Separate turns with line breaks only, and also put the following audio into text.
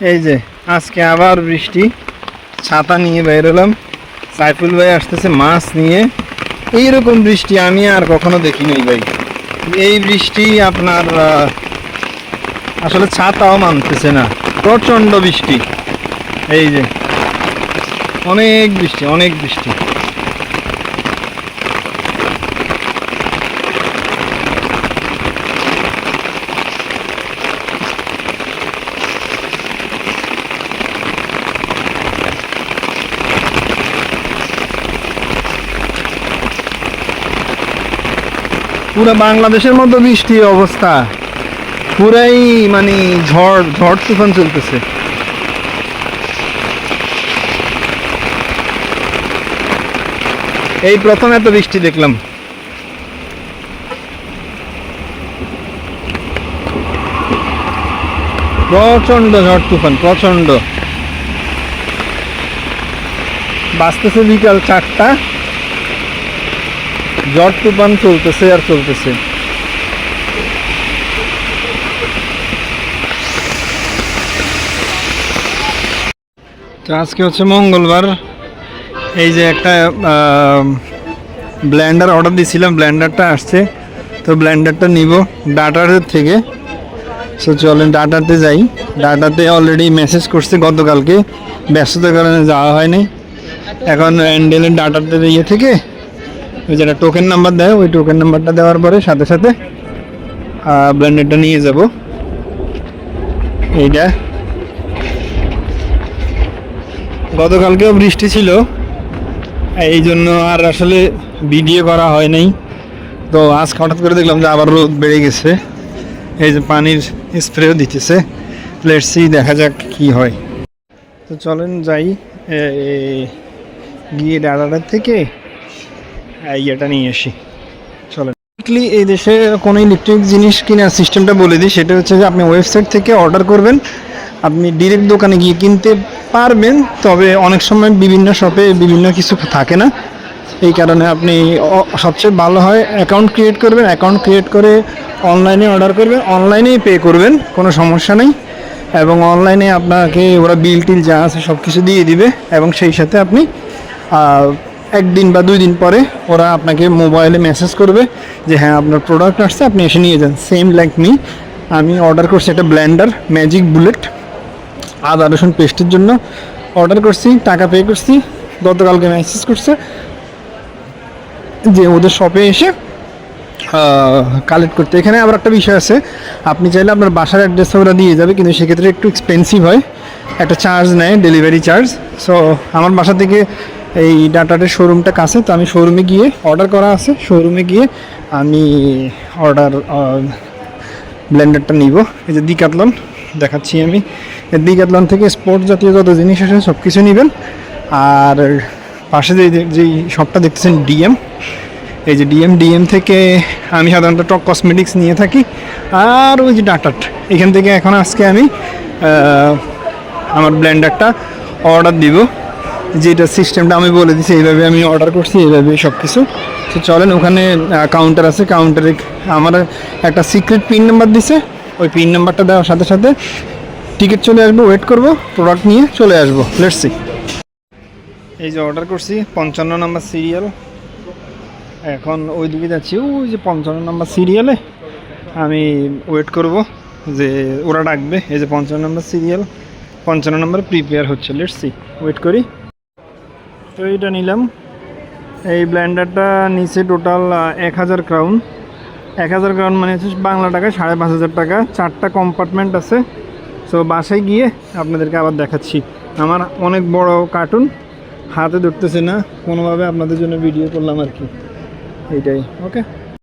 এই যে, আজকে আবার বৃষ্টি। ছাতা নিয়ে বেরোলাম সাইফুল ভাই আসতেছে মাছ নিয়ে। এইরকম বৃষ্টি আমি আর কখনো দেখিনি ভাই। এই বৃষ্টি আপনার আসলে ছাতাও মানতেছে না। প্রচণ্ড বৃষ্টি। এই যে, অনেক বৃষ্টি অনেক বৃষ্টি। পুরো বাংলাদেশের মতো বৃষ্টি অবস্থা। পুরাই মানে ঝড় ঝড় তুফান চলতেছে। এই প্রথম এত বৃষ্টি দেখলাম। প্রচণ্ড ঝড় তুফান প্রচণ্ড বাঁচতেছে বিকাল চারটা। ঝড় তুফান চলতেছে আর চলতেছে। তো আজকে হচ্ছে মঙ্গলবার। এই যে একটা ব্ল্যান্ডার অর্ডার দিয়েছিলাম ব্ল্যান্ডারটা আসছে। তো ব্ল্যান্ডারটা নিব ডাটার থেকে। সো চলেন ডাটাতে যাই। ডাটাতে অলরেডি মেসেজ করছে গতকালকে। ব্যস্ততার কারণে যাওয়া হয়নি। এখন অ্যান্ডেলের ডাটাতে ইয়ে থেকে ওই যেটা টোকেন নাম্বার দেয়, ওই টোকেন নাম্বারটা দেওয়ার পরে সাথে সাথে ব্লেন্ডারটা নিয়ে যাব। এইটা। গতকালকেও বৃষ্টি ছিল। এই জন্য আর আসলে ভিডিও করা হয় নাই। তো আজ হঠাৎ করে দেখলাম যে আবার রোদ বেড়ে গেছে। এই যে পানির স্প্রেও দিতেছে। লেটসি দেখা যাক কি হয়। তো চলেন যাই গিয়ে ডাটাটার থেকে ইয়েটা নিয়ে আসি। চলেন। Basically এই দেশে কোনো ইলেকট্রিক জিনিস কেনার সিস্টেমটা বলে দিই, সেটা হচ্ছে যে আপনি ওয়েবসাইট থেকে অর্ডার করবেন, আপনি ডিরেক্ট দোকানে গিয়ে কিনতে পারবেন, তবে অনেক সময় বিভিন্ন শপে বিভিন্ন কিছু থাকে না। এই কারণে আপনি সবচেয়ে ভালো হয় অ্যাকাউন্ট ক্রিয়েট করবেন অ্যাকাউন্ট ক্রিয়েট করে অনলাইনে অর্ডার করবেন অনলাইনেই পে করবেন, কোনো সমস্যা নেই। এবং অনলাইনে আপনাকে ওরা বিল টিল যা আছে সব কিছু দিয়ে দিবে, এবং সেই সাথে আপনি একদিন বা দুই দিন পরে ওরা আপনাকে মোবাইলে মেসেজ করবে যে হ্যাঁ আপনার প্রোডাক্ট আসছে, আপনি এসে নিয়ে যান। সেম লাইক মি আমি অর্ডার করছি একটা ব্ল্যান্ডার ম্যাজিক বুলেট আদা, রসুন পেস্টের জন্য। অর্ডার করছি, টাকা পে করছি, গতকালকে মেসেজ করছে যে, ওদের শপে এসে কালেক্ট করতে। এখানে আবার একটা বিষয় আছে, আপনি চাইলে আপনার বাসার অ্যাড্রেসে ওরা দিয়ে যাবে, কিন্তু সেক্ষেত্রে একটু এক্সপেন্সিভ হয়। একটা চার্জ নেয় ডেলিভারি চার্জ সো আমার বাসা থেকে এই ডাটাটের শোরুমটা কাছে, তো আমি শোরুমে গিয়ে অর্ডার করা আছে। শোরুমে গিয়ে আমি অর্ডার ব্লেন্ডারটা নিব। এই যে দিকাতলন দেখাচ্ছি আমি। দিকাতলন থেকে স্পোর্টস জাতীয় যত জিনিস আছে সব কিছু নেবেন। আর পাশে যে যেই শপটা দেখতেছেন ডিএম এই যে ডিএম ডিএম থেকে আমি সাধারণত টক কসমেটিক্স নিয়ে থাকি। আর ওই যে ডাটাট এখান থেকে এখন আজকে আমি আমার ব্লেন্ডারটা অর্ডার দিব। যেটা সিস্টেমটা আমি বলে দিছি, এইভাবে আমি অর্ডার করছি, এইভাবে সব কিছু তো চলেন, ওখানে কাউন্টার আছে কাউন্টারে আমার একটা সিক্রেট পিন নাম্বার দিছে। ওই পিন নাম্বারটা দেওয়ার সাথে সাথে টিকিট চলে আসব ওয়েট করব প্রোডাক্ট নিয়ে চলে আসব। লেটসি এই যে অর্ডার করছি, পঞ্চান্ন নাম্বার সিরিয়াল এখন ওই দিকে যাচ্ছি, ওই যে পঞ্চান্ন নাম্বার সিরিয়ালে আমি ওয়েট করব যে ওরা ডাকবে, এই যে পঞ্চান্ন নাম্বার সিরিয়াল পঞ্চান্ন নাম্বার প্রিপেয়ার হচ্ছে লেটসি ওয়েট করি। তো এইটা নিলাম। এই ব্ল্যান্ডারটা নিচে টোটাল এক হাজার ক্রাউন এক হাজার ক্রাউন মানে হচ্ছে বাংলা টাকা সাড়ে পাঁচ হাজার টাকা। চারটা কম্পার্টমেন্ট আছে। সো বাসায় গিয়ে আপনাদেরকে আবার দেখাচ্ছি। আমার অনেক বড় কার্টুন হাতে ধরতেছে না। কোনোভাবে আপনাদের জন্য ভিডিও করলাম আর কি। এইটাই ওকে